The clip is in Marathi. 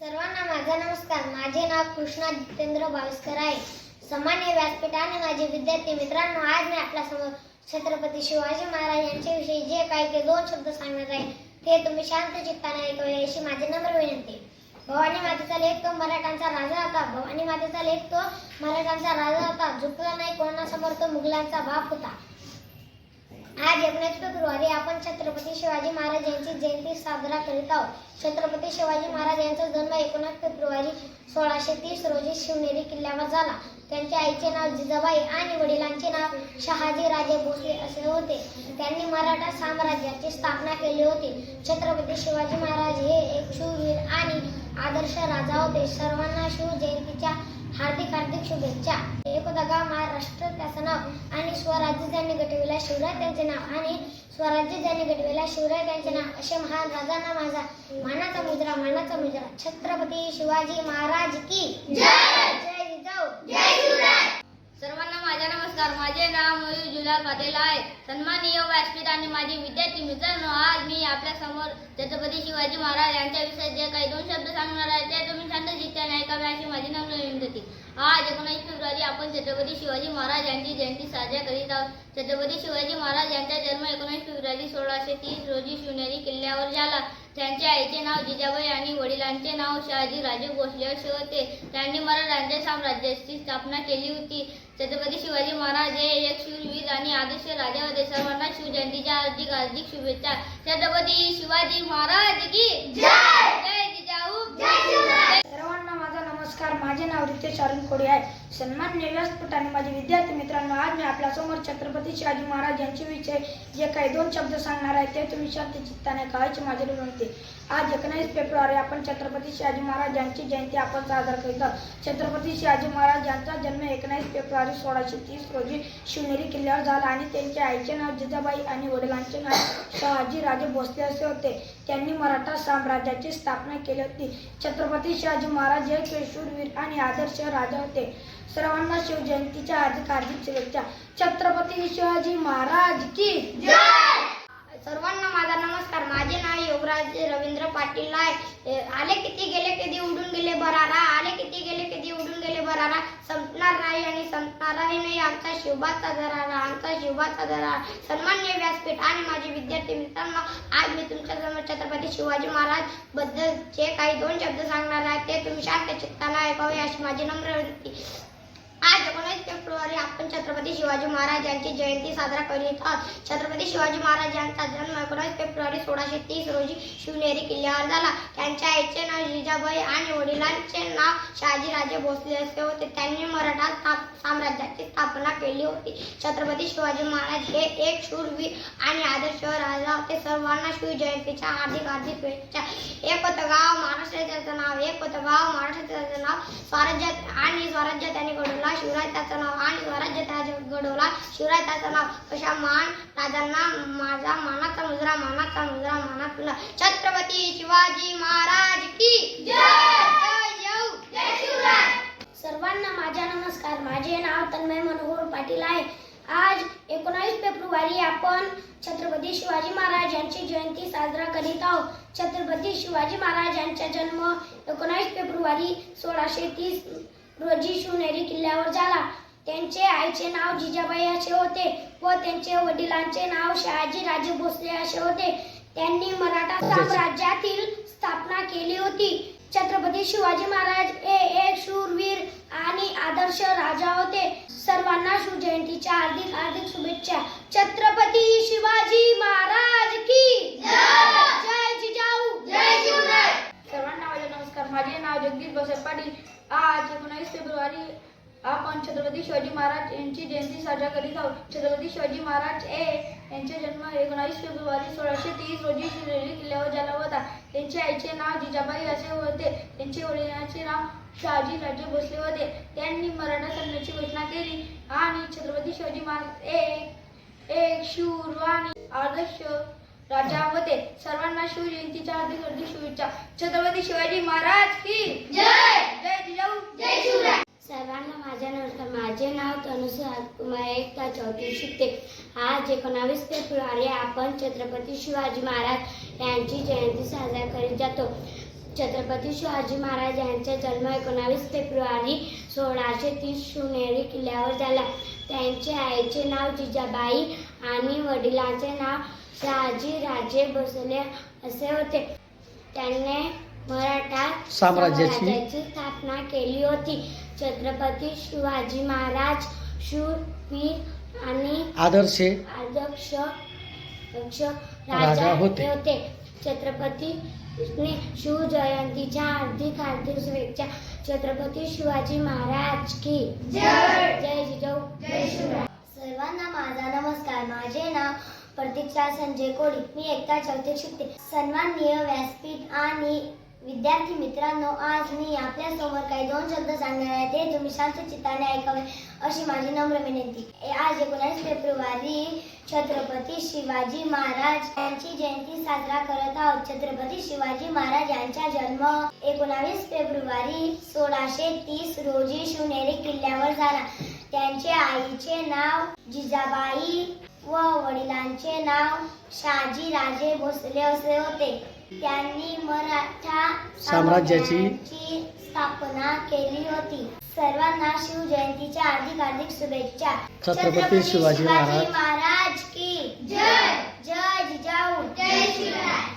सर्वांना माझा नमस्कार. माझे नाव कृष्णा जितेंद्र भावेस्कर आहे. सामान्य व्यासपीठ आणि माझे विद्यार्थी मित्रांनो आज मी आपल्यासमोर छत्रपती शिवाजी महाराज यांच्याविषयी जे काही ते दोन शब्द सांगणार आहे ते तुम्ही शांत चित्ताने ऐकावे अशी माझी नम्र विनंती. भवानी मातेचा लेख तो मराठ्यांचा राजा होता. भवानी मातेचा लेख तो मराठ्यांचा राजा होता. झुकला नाही कोणासमोर तो मुघलांचा बाप होता. आज एकोणीस फेब्रुवारी आपण छत्रपती शिवाजी महाराज यांची जयंती साजरा करीत आहोत. छत्रपती शिवाजी महाराज यांचा जन्म एकोणीस फेब्रुवारी सोळाशे तीस रोजी शिवनेरी किल्ल्यावर झाला. त्यांच्या आईचे नाव जिजाबाई आणि वडिलांचे नाव शहाजी राजे भोसले असे होते. त्यांनी मराठा साम्राज्याची स्थापना केली होती. छत्रपती शिवाजी महाराज हे एक शूरवीर आणि आदर्श राजा होते. सर्वांना शिव जयंतीच्या हार्दिक हार्दिक शुभेच्छा. एक होता गाव महाराष्ट्र त्याचं नाव आणि स्वराज्य ज्यांनी गटविला शिवराय त्यांचे नाव आणि स्वराज्य ज्यांनी गटविला शिवराय त्यांचे नाव. असे महान राजांना माझा मानाचा मुजरा मानाचा मुजरा. छत्रपती शिवाजी महाराज की जय! जिजाऊ. सर्वांना माझा नमस्कार. माझे नाव मयूर जुलाल पाटील आहे. सन्माननीय व्यासपीठ आणि माझे विद्यार्थी मित्रांनो आज मी आपल्यासमोर छत्रपती शिवाजी महाराज यांच्या विषयी जे काही दोन शब्द सांगणार आहे ते तुम्ही शांत चित्ताने ऐकावे अशी माझी नम्र आज एकोणीस फेब्रुवारी आपण छत्रपती शिवाजी महाराज यांची जयंती साजरा करीत आहोत. छत्रपती शिवाजी महाराज यांचा जन्म एकोणीस फेब्रुवारी सोळाशे तीस रोजी शिवनेरी किल्ल्यावर झाला. त्यांच्या आईचे नाव जिजाबाई आणि वडिलांचे नाव शहाजी राजे भोसले असे होते. त्यांनी मराठ्यांच्या साम्राज्याची स्थापना केली होती. छत्रपती शिवाजी महाराज हे एक शूरवीर आणि आदर्श राजा होते. सर्वांना शिवजयंतीच्या हार्दिक हार्दिक शुभेच्छा. छत्रपती शिवाजी महाराज की जय! जिजाऊ! जय नमस्कार माझे नाव रितेश अरुण कोडे आहे. सन्मान्य व्यासपीठ आणि माझे विद्यार्थी मित्रांनो आज मी आपल्यासमोर छत्रपती शिवाजी महाराज यांचे विषय जे काही दोन शब्द सांगणार आहे ते तुम्ही शांत चित्ताने कळायचे माझे विनंती आज एकोणीस फेब्रुवारी आपण छत्रपती शिवाजी महाराज यांची जयंती आपण साजरा करीत आहोत. छत्रपती शिवाजी महाराज यांचा जन्म एकोणीस फेब्रुवारी सोळाशे तीस रोजी शिवनेरी किल्ल्यावर झाला आणि त्यांच्या आईचे नाव जिजाबाई आणि वडिलांचे नाव शहाजी राजे भोसले असे होते. त्यांनी मराठा साम्राज्याची स्थापना केली होती. छत्रपती शिवाजी महाराज हे एक शूरवीर आणि आदर्श राजा होते. सर्वांना शिवजयंतीच्या हार्दिक हार्दिक शुभेच्छा. छत्रपती शिवाजी महाराज की सर्वांना माझा नमस्कार. माझे नाव योगराज रवींद्र पाटील आहे. आले किती गेले कधी उडून गेले बरारा आले किती गेले कधी उडून गेले बरारा संपणार नाही आणि संपणारही नाही आमचा शिवबाचा दरारा आमचा शिवबाचा दरारा. सन्मान्य व्यासपीठ आणि माझे विद्यार्थी मित्रांनो आज मी तुमच्यासमोर छत्रपती शिवाजी महाराजबद्दल जे काही दोन शब्द सांगणार आहे ते तुम्ही शांत चित्ताला ऐकावे अशी माझी नम्र विनंती. आपण छत्रपती शिवाजी महाराज यांची जयंती साजरा करीत आहोत. छत्रपती शिवाजी महाराज यांचा जन्म एकोणीस फेब्रुवारी सोळाशे तीस रोजी शिवनेरी किल्ल्यावर झाला. त्यांच्या आईचे नाव जिजाबाई आणि वडिलांचे नाव शहाजीराजे भोसले असे होते. त्यांनी मराठा साम्राज्याची स्थापना केली होती. छत्रपती शिवाजी महाराज हे एक शूरवीर आणि आदर्श राजा होते. सर्वांना शिवजयंतीच्या हार्दिक हार्दिक शुभेच्छा. एक होतं गाव महाराष्ट्राचं नाव एक होतं गाव महाराष्ट्राचं नाव स्वराज्य आणि स्वराज्य त्याने घडवला शिवराय त्याचं नाव आणि स्वराज्य त्याने घडवला शिवराय त्याचं नाव. अशा मान राजांना माझा मानाचा मुजरा मानाचा मुजरा माना मुजरा छत्रपती शिवाजी महाराज की जय! जय सर्वांना माझा नमस्कार. माझे नाव तन्मय मनोहर पाटील आहे. आज एकोणावीस फेब्रुवारी आपण छत्रपती शिवाजी महाराज यांची जयंती साजरा करीत आहोत. छत्रपती शिवाजी महाराज यांचा जन्म एकोणावीस फेब्रुवारी सोळाशे तीस रोजी शिवनेरी किल्ल्यावर झाला. त्यांचे आईचे नाव जिजाबाई असे होते व त्यांचे वडिलांचे नाव शहाजी राजे भोसले असे होते. त्यांनी मराठा साम्राज्यातील स्थापना केली होती. छत्रपती शिवाजी महाराज हे एक शूरवीर आणि आदर्श राजा होते. सर्वांना शिवजयंतीच्या हार्दिक हार्दिक शुभेच्छा. छत्रपती शिवाजी महाराज की जय जिजाऊ जय शिवराय सर्वांना माझे नमस्कार माझे नाव जगदीश बासाहेब पाटील. आज एकोणावीस फेब्रुवारी आपण छत्रपती शिवाजी महाराज यांची जयंती साजरा करीत आहोत. छत्रपती शिवाजी महाराज ए यांचे जन्म एकोणावीस फेब्रुवारी सोळाशे तीस रोजी शिवनेरी किल्ल्यावर झाला होता. त्यांच्या आईचे नाव जिजाबाई असे होते. त्यांचे वडिलांचे नाव शहाजी राजे भोसले होते. त्यांनी मराठा सैन्याची घोषणा केली आणि छत्रपती शिवाजी महाराज एक एक शूर आणि आदर्श राजा होते सर्वांना शिवजयंतीच्या हार्दिक हार्दिक शुभेच्छा. छत्रपती शिवाजी महाराज की जय! जय जिजाऊ. जय शिवराय. सर्वांना माझा नमस्कार माझे नाव तनुसू राजकुमार एकता चौथी शिकते आज एकोणावीस फेब्रुवारी आपण छत्रपती शिवाजी महाराज यांची जयंती साजरा करीत जातो. छत्रपती शिवाजी महाराज यांचा जन्म एकोणावीस फेब्रुवारी सोळाशे तीस शिवनेरी किल्ल्यावर झाला. त्यांचे आईचे नाव जिजाबाई आणि वडिलांचे नाव शहाजी राजे भोसले असे होते. त्यांनी मराठा साम्राज्याची- स्थापना केली होती. छत्रपती शिवाजी महाराज शूर वीर आणि आदर्शे अध्यक्ष अध्यक्ष राजा होते. होते. छत्रपती शिवजयंतीच्या हार्दिक हार्दिक शुभेच्छा. छत्रपती शिवाजी महाराज की जय! जय जिजाऊ. जय शिवराय. सर्वांना माझा नमस्कार. माझे नाव प्रतीक्षा संजय कोळी. मी एकता चौथीत शिकते. सन्माननीय व्यासपीठ आणि विद्यार्थी मित्रांनो आज मी आपल्यासमोर काही दोन शब्द सांगणार आहे. ते तुम्ही शांत चित्ताने ऐकावे अशी माझी नम्र विनंती. आज एकोणीस फेब्रुवारी छत्रपती शिवाजी महाराज यांची जयंती साजरा करत आहोत. छत्रपती शिवाजी महाराज यांचा जन्म एकोणावीस फेब्रुवारी सोळाशे तीस रोजी शिवनेरी किल्ल्यावर झाला. त्यांचे आईचे नाव जिजाबाई व वडिलांचे नाव शाजी राजे भोसले असे होते. त्यांनी मराठा साम्राज्याची स्थापना केली होती. सर्वांना शिवजयंतीच्या अधिक अधिक शुभेच्छा. छत्रपती शिवाजी महाराज की जय! जय जिजाऊ. जय शिवराय.